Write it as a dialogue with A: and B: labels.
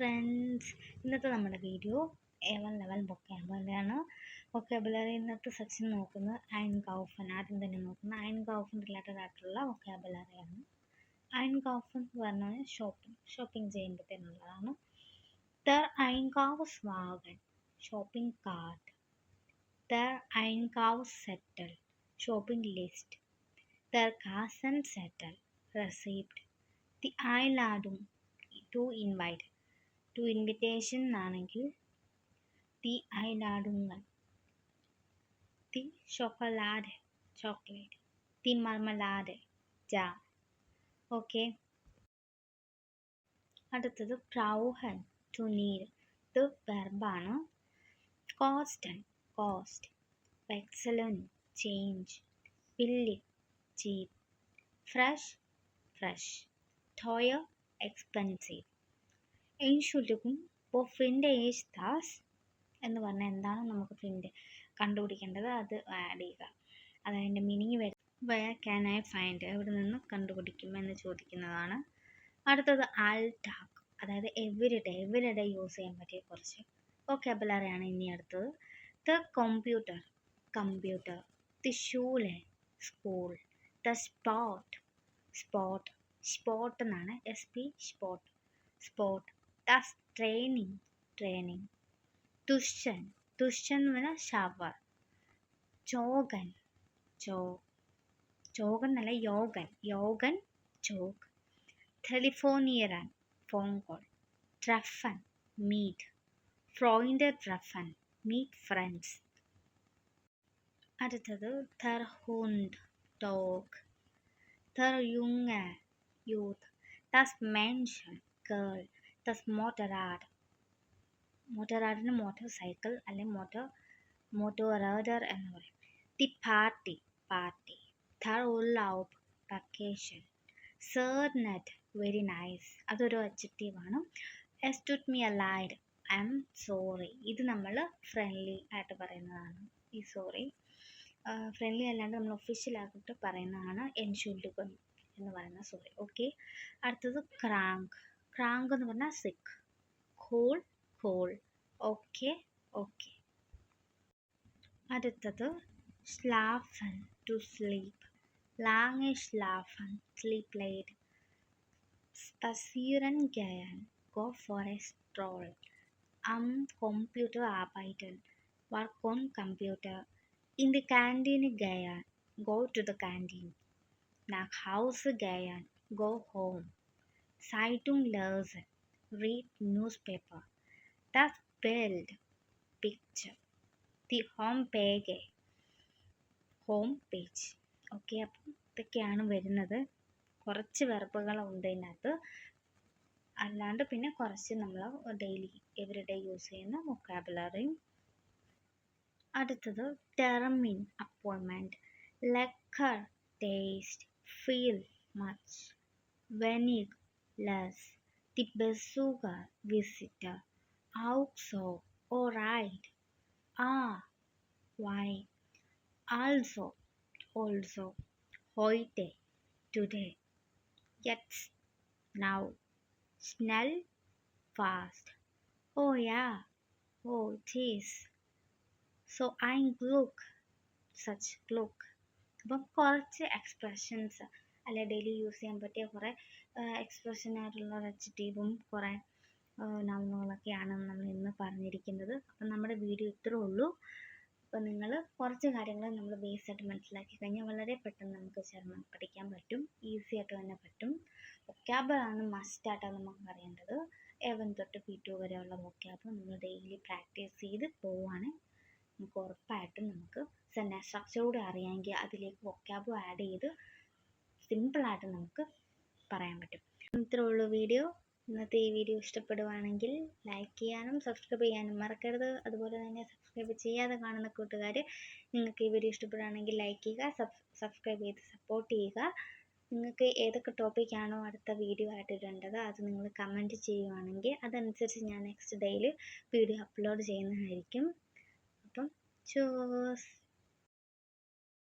A: Friends ഇന്നത്തെ നമ്മുടെ video A one level ബൊക്കാബുലറിയാണ് ബൊക്കാബുലറി ഇന്നത്തെ സെക്ഷൻ നോക്കുന്നത് അയൺ കൗഫൻ ആദ്യം തന്നെ നോക്കുന്നത് അയൺ കൗഫൻ റിലേറ്റഡ് ആയിട്ടുള്ള വൊക്കാബുലറിയാണ് അയൺ കൗഫൻ എന്ന് പറഞ്ഞാൽ ഷോപ്പിംഗ് ഷോപ്പിംഗ് ചെയ്യുമ്പോഴത്തേനുള്ളതാണ് ദർ അയൺ കൗസ് സ്വാഗൻ ഷോപ്പിംഗ് കാർട്ട് ദർ അയൺ കൗസ് സെറ്റൽ ഷോപ്പിംഗ് ലിസ്റ്റ് ദർ കാസൻ സെറ്റൽ റെസിപ്റ്റ് ദി ഐ ലാഡും ടു ഇൻവൈറ്റ് ടു ഇൻവിറ്റേഷൻ ആണെങ്കിൽ ഐ ലാഡുങ്ങൾ തി ചോക്കലാഡ് ചോക്ലേറ്റ് തി മർമലാഡ് ജാം ഓക്കെ അടുത്തത് പ്രൗഹൻ ടു നീർ ഇത് വെർബാണ് കോസ്റ്റൻ കോസ്റ്റ് എക്സലൻ ചേഞ്ച് വില്ലി ചീപ്പ് ഫ്രഷ് ഫ്രഷ് ടോയർ എക്സ്പെൻസീവ് എൻഷുലുകും ഇപ്പോൾ ഫ്രിന്റെ ഏജ് ദാസ് എന്ന് പറഞ്ഞാൽ എന്താണ് നമുക്ക് ഫ്രിന്റെ കണ്ടുപിടിക്കേണ്ടത്? അത് ആഡ് ചെയ്യുക. അതതിന്റെ മീനിങ് വരും വയർ ക്യാൻ ഐ ഫൈൻഡ് എവിടെ നിന്ന് കണ്ടുപിടിക്കും എന്ന് ചോദിക്കുന്നതാണ്. അടുത്തത് ആൽ ടാക്ക് അതായത് every day every day use ചെയ്യാൻ പറ്റിയ കുറച്ച് വൊക്കാബുലറിയാണ് ഇനി അടുത്തത്. ദ കമ്പ്യൂട്ടർ കമ്പ്യൂട്ടർ ദി ഷൂലെ സ്കൂൾ ദ സ്പോട്ട് സ്പോട്ട് സ്പോട്ട് എന്നാണ് എസ് പി സ്പോട്ട് സ്പോട്ട് ദസ് ട്രെയിനിങ് ട്രെയിനിങ് തുഷൻ തുഷൻ എന്ന് ഷവർ ചോഗൻ ചോ ചോകൻ എന്നല്ല യോഗൻ യോഗൻ ചോഗ് ടെലിഫോണിയറൻ ഫോൺ കോൾ ട്രഫൻ മീറ്റ് ഫ്രോയിന്റെ ട്രഫൻ മീറ്റ് ഫ്രണ്ട്സ് അടുത്തത് തെർഹുണ്ട് ഡോഗ് തെർ യുങ്ങ യൂത്ത് ദസ് മെൻഷൻ ഗേൾ ദസ് മോട്ടറാഡ് മോട്ടറാഡിന് മോട്ടോർ സൈക്കിൾ അല്ലെങ്കിൽ മോട്ടോർ മോട്ടോറേഡർ എന്ന് പറയും. ദി പാർട്ടി പാർട്ടി third ഉള്ളൗബ് സേർഡ് നെറ്റ് വെരി നൈസ് അതൊരു അഡ്ജക്റ്റീവാണ് എസ്റ്റുഡ് മി അലൈഡ് ഐ എം സോറി ഇത് നമ്മൾ ഫ്രണ്ട്ലി ആയിട്ട് പറയുന്നതാണ്. ഈ സോറി ഫ്രണ്ട്ലി അല്ലാണ്ട് നമ്മൾ ഒഫീഷ്യലായിട്ട് പറയുന്നതാണ്. എൻഷുൽഡുകൾ എന്ന് പറയുന്ന സോറി ഓക്കെ അടുത്തത് ക്രാങ്ക് ക്രാങ്ക് എന്ന് പറഞ്ഞാൽ sick cool cool okay okay അടുത്തത് സ്ലാഫൻ ടു സ്ലീപ്പ് ലാങ് സ്ലാഫൻ സ്ലീപ്പ് ലേറ്റ് സ്പസീറൻ ഗയൻ go for a stroll computer arbeiten work on computer in the canteen gehen go to the canteen nach hause gehen go home zeitung lesen read newspaper das bild picture the home page home page okay അപ്പം ഇതൊക്കെയാണ് വരുന്നത്. കുറച്ച് വെർബുകളുണ്ട് ഇതിനകത്ത്. അല്ലാണ്ട് പിന്നെ കുറച്ച് നമ്മൾ daily everyday use ചെയ്യുന്ന വൊക്കാബുലറിയും അടുത്തത് ടെർമിൻ അപ്പോയിൻമെന്റ് ലെക്കർ taste feel much വെനിഗ് less the ബെസുഗർ visitor ഔട്ട്സോ oh right ah why also also ഹോയ്റ്റെ today Yeats now snell, fast. Oh yeah, oh it is. So I look, such look. അപ്പം കുറച്ച് എക്സ്പ്രഷൻസ് അല്ലെ daily use ചെയ്യാൻ പറ്റിയ കുറേ എക്സ്പ്രഷൻ ആയിട്ടുള്ള അഡ്ജക്റ്റീവും കുറേ നൗണുകളൊക്കെയാണ് നമ്മൾ ഇന്ന് പറഞ്ഞിരിക്കുന്നത്. അപ്പം നമ്മുടെ വീഡിയോ ഇത്രേ ഉള്ളൂ. അപ്പോൾ നിങ്ങൾ കുറച്ച് കാര്യങ്ങൾ നമ്മൾ ബേസ് ആയിട്ട് മനസ്സിലാക്കി കഴിഞ്ഞാൽ വളരെ പെട്ടെന്ന് നമുക്ക് ജർമ്മൻ പഠിക്കാൻ പറ്റും. ഈസി ആയിട്ട് തന്നെ പറ്റും. വൊക്കാബിളാണ് മസ്റ്റായിട്ടാണ് നമുക്ക് അറിയേണ്ടത്. എവൻ തൊട്ട് പി ടു വരെയുള്ള വൊക്കാബ് നമ്മൾ ഡെയിലി പ്രാക്ടീസ് ചെയ്ത് പോവുകയാണ് നമുക്ക് ഉറപ്പായിട്ടും നമുക്ക് സെന്റൻസ് സ്ട്രക്ചർ അറിയാമെങ്കിൽ അതിലേക്ക് വൊക്കാബ് ആഡ് ചെയ്ത് സിമ്പിളായിട്ട് നമുക്ക് പറയാൻ പറ്റും. ഇത്രേ ഉള്ളൂ വീഡിയോ ഇന്നത്തെ ഈ വീഡിയോ ഇഷ്ടപ്പെടുവാണെങ്കിൽ ലൈക്ക് ചെയ്യാനും സബ്സ്ക്രൈബ് ചെയ്യാനും മറക്കരുത്. അതുപോലെ തന്നെ സബ്സ്ക്രൈബ് ചെയ്യാതെ കാണുന്ന കൂട്ടുകാർ നിങ്ങൾക്ക് ഈ വീഡിയോ ഇഷ്ടപ്പെടുകയാണെങ്കിൽ ലൈക്ക് ചെയ്യുക സബ് സബ്സ്ക്രൈബ് ചെയ്ത് സപ്പോർട്ട് ചെയ്യുക. നിങ്ങൾക്ക് ഏതൊക്കെ ടോപ്പിക്കാണോ അടുത്ത വീഡിയോ ആയിട്ട് ഇടേണ്ടത് അത് നിങ്ങൾ കമന്റ് ചെയ്യുവാണെങ്കിൽ അതനുസരിച്ച് ഞാൻ നെക്സ്റ്റ് ഡേയിൽ വീഡിയോ അപ്ലോഡ് ചെയ്യുന്നതായിരിക്കും. അപ്പം ചൂസ്